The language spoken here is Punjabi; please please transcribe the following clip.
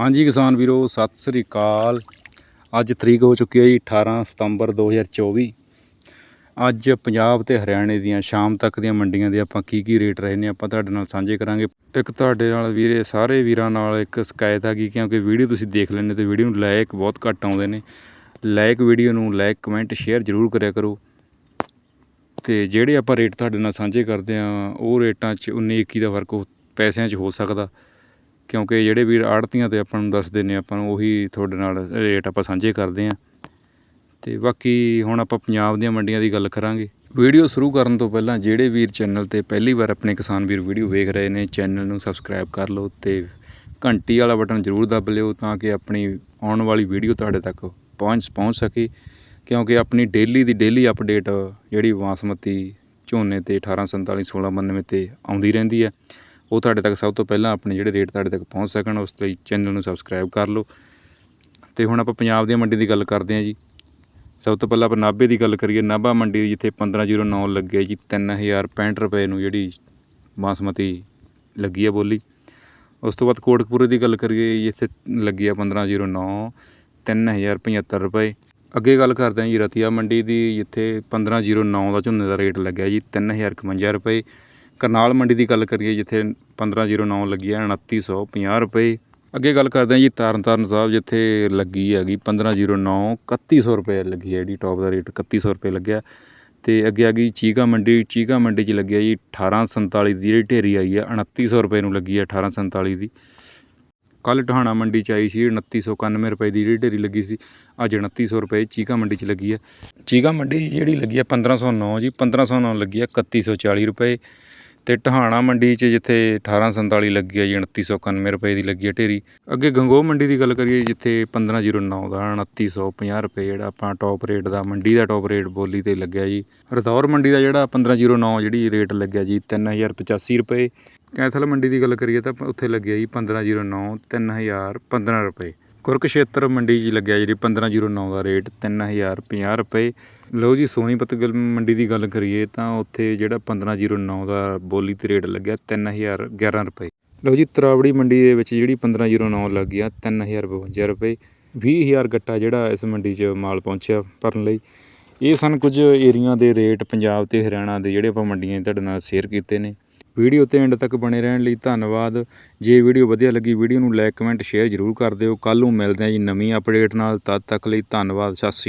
ਹਾਂਜੀ ਕਿਸਾਨ ਵੀਰੋ, ਸਤਿ ਸ੍ਰੀ ਅਕਾਲ। ਅੱਜ ਤਰੀਕ ਹੋ ਚੁੱਕੀ ਹੈ ਜੀ 18 ਸਤੰਬਰ 2024 ਅੱਜ ਪੰਜਾਬ ਤੇ ਹਰਿਆਣੇ ਦੀਆਂ ਸ਼ਾਮ ਤੱਕ ਦੀਆਂ ਮੰਡੀਆਂ ਦੇ ਆਪਾਂ ਕੀ ਕੀ ਰੇਟ ਰਹੇ ਨੇ, ਆਪਾਂ ਤੁਹਾਡੇ ਨਾਲ ਸਾਂਝੇ ਕਰਾਂਗੇ। ਇੱਕ ਤੁਹਾਡੇ ਨਾਲ ਵੀਰੇ, ਸਾਰੇ ਵੀਰਾਂ ਨਾਲ ਇੱਕ ਸ਼ਿਕਾਇਤ ਆ ਗਈ, ਕਿਉਂਕਿ ਵੀਡੀਓ ਤੁਸੀਂ ਦੇਖ ਲੈਂਦੇ ਤੇ ਵੀਡੀਓ ਨੂੰ ਲਾਇਕ ਬਹੁਤ ਘੱਟ ਆਉਂਦੇ ਨੇ। ਲਾਇਕ ਵੀਡੀਓ ਨੂੰ ਲਾਇਕ, ਕਮੈਂਟ, ਸ਼ੇਅਰ ਜ਼ਰੂਰ ਕਰਿਆ ਕਰੋ। ਤੇ ਜਿਹੜੇ ਆਪਾਂ ਰੇਟ ਤੁਹਾਡੇ ਨਾਲ ਸਾਂਝੇ ਕਰਦੇ ਆ ਉਹ ਰੇਟਾਂ 'ਚ 19 21 ਦਾ ਫ਼ਰਕ ਪੈਸਿਆਂ 'ਚ ਹੋ ਸਕਦਾ। ਕਿਉਂਕਿ ਜਿਹੜੇ ਵੀਰ ਆੜਤੀਆਂ ਤੇ ਆਪਾਂ ਨੂੰ ਦੱਸਦੇ ਨੇ, ਆਪਾਂ ਨੂੰ ਉਹੀ ਤੁਹਾਡੇ ਨਾਲ ਰੇਟ ਆਪਾਂ ਸਾਂਝੇ ਕਰਦੇ ਆਂ ਤੇ ਬਾਕੀ ਹੁਣ ਆਪਾਂ ਪੰਜਾਬ ਦੀਆਂ ਮੰਡੀਆਂ ਦੀ ਗੱਲ ਕਰਾਂਗੇ। ਵੀਡੀਓ ਸ਼ੁਰੂ ਕਰਨ ਤੋਂ ਪਹਿਲਾਂ ਜਿਹੜੇ ਵੀਰ ਚੈਨਲ ਤੇ ਪਹਿਲੀ ਵਾਰ ਆਪਣੇ ਕਿਸਾਨ ਵੀਰ ਵੀਡੀਓ ਵੇਖ ਰਹੇ ਨੇ, ਚੈਨਲ ਨੂੰ ਸਬਸਕ੍ਰਾਈਬ ਕਰ ਲਓ ਤੇ ਘੰਟੀ ਵਾਲਾ ਬਟਨ ਜ਼ਰੂਰ ਦੱਬ ਲਿਓ ਤਾਂ ਕਿ ਆਪਣੀ ਆਉਣ ਵਾਲੀ ਵੀਡੀਓ ਤੁਹਾਡੇ ਤੱਕ ਪਹੁੰਚ ਪਹੁੰਚ ਸਕੇ। ਕਿਉਂਕਿ ਆਪਣੀ ਡੇਲੀ ਦੀ ਡੇਲੀ ਅਪਡੇਟ ਜਿਹੜੀ ਬਾਸਮਤੀ ਝੋਨੇ ਤੇ 1847 1692 ਤੇ ਆਉਂਦੀ ਰਹਿੰਦੀ ਹੈ। ਉਹ ਤੁਹਾਡੇ ਤੱਕ ਸਭ ਤੋਂ ਪਹਿਲਾਂ ਆਪਣੇ ਜਿਹੜੇ ਰੇਟ ਤੁਹਾਡੇ ਤੱਕ ਪਹੁੰਚ ਸਕਣ, ਉਸ ਲਈ ਚੈਨਲ ਨੂੰ ਸਬਸਕ੍ਰਾਈਬ ਕਰ ਲਓ। ਤੇ ਹੁਣ ਆਪਾਂ ਪੰਜਾਬ ਦੀ ਮੰਡੀ ਦੀ ਗੱਲ ਕਰਦੇ ਹਾਂ ਜੀ। ਸਭ ਤੋਂ ਪਹਿਲਾਂ ਆਪਾਂ ਨਾਭੇ ਦੀ ਗੱਲ ਕਰੀਏ। ਨਾਭਾ ਮੰਡੀ ਜਿੱਥੇ 1509 ਲੱਗਿਆ ਜੀ 3065 ਰੁਪਏ ਨੂੰ ਜਿਹੜੀ ਬਾਸਮਤੀ ਲੱਗੀ ਆ ਬੋਲੀ। ਉਸ ਤੋਂ ਬਾਅਦ ਕੋਟਕਪੂਰੇ ਦੀ ਗੱਲ ਕਰੀਏ, ਜਿੱਥੇ ਲੱਗੀ ਆ 1509 3075 ਰੁਪਏ। ਅੱਗੇ ਗੱਲ ਕਰਦੇ ਹਾਂ ਜੀ ਰਤੀਆ ਮੰਡੀ ਦੀ, ਜਿੱਥੇ 1509 ਦਾ ਝੋਨੇ ਦਾ ਰੇਟ ਲੱਗਿਆ ਜੀ 3051 ਰੁਪਏ। ਕਰਨਾਲ ਮੰਡੀ ਦੀ ਗੱਲ ਕਰੀਏ, ਜਿੱਥੇ 1509 ਲੱਗੀ ਹੈ 2950 ਰੁਪਏ। ਅੱਗੇ ਗੱਲ ਕਰਦੇ ਹਾਂ ਜੀ, ਤਰਨਤਾਰਨ ਸਾਹਿਬ ਜਿੱਥੇ ਲੱਗੀ ਹੈਗੀ 1509 3100 ਰੁਪਏ ਲੱਗੀ ਹੈ ਜਿਹੜੀ ਟੌਪ ਦਾ ਰੇਟ 3100 ਰੁਪਏ ਲੱਗਿਆ। ਤੇ ਅੱਗੇ ਆ ਗਈ ਚੀਕਾ ਮੰਡੀ ਚੀਕਾ ਮੰਡੀ 'ਚ ਲੱਗਿਆ ਜੀ 1847 ਦੀ ਜਿਹੜੀ ਢੇਰੀ ਆਈ ਹੈ 2900 ਰੁਪਏ ਨੂੰ ਲੱਗੀ ਹੈ 1847 ਦੀ। ਕੱਲ ਟਹਾਣਾ ਮੰਡੀ 'ਚ ਆਈ ਸੀ 2991 ਰੁਪਏ ਦੀ ਜਿਹੜੀ ਢੇਰੀ ਲੱਗੀ ਸੀ, ਅੱਜ 2900 ਰੁਪਏ ਚੀਕਾ ਮੰਡੀ 'ਚ ਲੱਗੀ ਹੈ। ਚੀਕਾ ਮੰਡੀ ਜਿਹੜੀ ਲੱਗੀ ਹੈ 1509 ਜੀ 1509 ਲੱਗੀ ਹੈ 3140 ਰੁਪਏ। ਅਤੇ ਟਹਾਣਾ ਮੰਡੀ 'ਚ ਜਿੱਥੇ 1847 ਲੱਗੀ ਆ ਜੀ 2991 ਰੁਪਏ ਦੀ ਲੱਗੀ ਆ ਢੇਰੀ। ਅੱਗੇ ਗੰਗੋਹ ਮੰਡੀ ਦੀ ਗੱਲ ਕਰੀਏ ਜਿੱਥੇ 1509 ਦਾ 2950 ਰੁਪਏ ਜਿਹੜਾ ਆਪਾਂ ਟੋਪ ਰੇਟ ਦਾ, ਮੰਡੀ ਦਾ ਟੋਪ ਰੇਟ ਬੋਲੀ ਤੇ ਲੱਗਿਆ ਜੀ। ਰਤੌਰ ਮੰਡੀ ਦਾ ਜਿਹੜਾ 1509 ਜਿਹੜੀ ਰੇਟ ਲੱਗਿਆ ਜੀ 3085 ਰੁਪਏ। ਕੈਥਲ ਮੰਡੀ ਦੀ ਗੱਲ ਕਰੀਏ ਤਾਂ ਉੱਥੇ ਲੱਗਿਆ ਜੀ 1509 3015 ਰੁਪਏ। ਕੁਰਕਸ਼ੇਤਰ ਮੰਡੀ 'ਚ ਲੱਗਿਆ ਜਿਹੜੀ 1509 ਦਾ ਰੇਟ 3050 ਰੁਪਏ। ਲਓ ਜੀ ਸੋਨੀਪਤ ਗਿੱਲ ਮੰਡੀ ਦੀ ਗੱਲ ਕਰੀਏ ਤਾਂ ਉੱਥੇ ਜਿਹੜਾ 1509 ਦਾ ਬੋਲੀ ਤੇ ਰੇਟ ਲੱਗਿਆ 3011 ਰੁਪਏ। ਲਓ ਜੀ, ਤਰਾਵੜੀ ਮੰਡੀ ਦੇ ਵਿੱਚ ਜਿਹੜੀ 1509 ਲੱਗ ਗਿਆ 3052 ਰੁਪਏ। 20000 ਗੱਟਾ ਜਿਹੜਾ ਇਸ ਮੰਡੀ 'ਚ ਮਾਲ ਪਹੁੰਚਿਆ ਭਰਨ ਲਈ। ਇਹ ਸਨ ਕੁਝ ਏਰੀਆ ਦੇ ਰੇਟ ਪੰਜਾਬ ਤੇ ਹਰਿਆਣਾ ਦੇ ਜਿਹੜੇ ਆਪਾਂ ਮੰਡੀਆਂ ਤੁਹਾਡੇ ਨਾਲ ਸ਼ੇਅਰ ਕੀਤੇ ਨੇ। ਵੀਡੀਓ ਤੇ ਐਂਡ ਤੱਕ ਬਣੇ ਰਹਿਣ ਲਈ ਧੰਨਵਾਦ। ਜੇ ਵੀਡੀਓ ਵਧੀਆ ਲੱਗੀ, ਵੀਡੀਓ ਨੂੰ ਲਾਈਕ ਕਮੈਂਟ ਸ਼ੇਅਰ ਜ਼ਰੂਰ ਕਰ ਦਿਓ। ਕੱਲ ਨੂੰ ਮਿਲਦੇ ਹਾਂ ਜੀ ਨਵੀਂ ਅਪਡੇਟ ਨਾਲ। ਤਦ ਤੱਕ ਲਈ ਧੰਨਵਾਦ। ਸਤਿ ਸ਼੍ਰੀ ਅਕਾਲ।